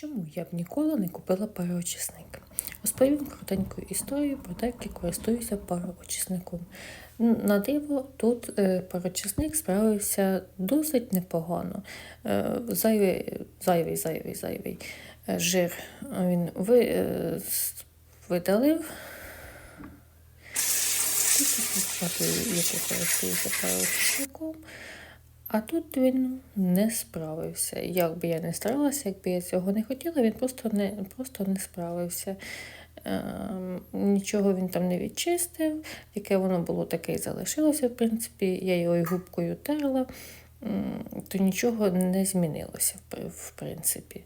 Чому я б ніколи не купила пароочисник? Розповім коротеньку історію про те, як я користуюся пароочисником. На диво, тут е, пароочисник справився досить непогано. Е, зайвий, зайвий, зайвий, зайвий е, жир він ви, видалив. Тут я користуюся пароочисником. А тут він не справився. Як би я не старалася, якби я цього не хотіла, він просто не, просто не справився. Ем, нічого він там не відчистив, яке воно було, таке і залишилося, в принципі. Я його і губкою терла, то нічого не змінилося, в принципі.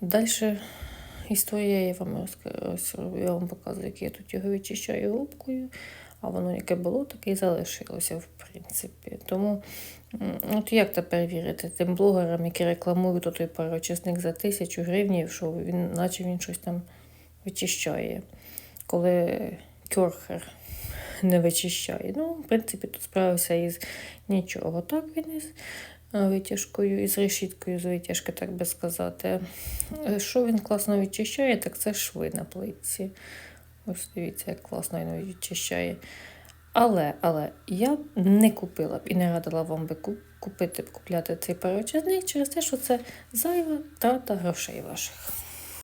Далі історія я вам розкажу, я вам показую, як я тут його відчищаю губкою, а воно яке було, таке і залишилося, в принципі. Тому от як тепер вірити тим блогерам, які рекламують той парочисник за тисячу гривень, що він, наче він щось там вичищає, коли кьорхер не вичищає. Ну, в принципі, тут справився із нічого. Так він із е, витяжкою, із решіткою з витяжки, так би сказати. Е, Що він класно відчищає, так це шви на плитці. Ось дивіться, як класно він відчищає. Але, але я б не купила б і не радила вам би купити купляти цей парочисник через те, що це зайва трата грошей ваших.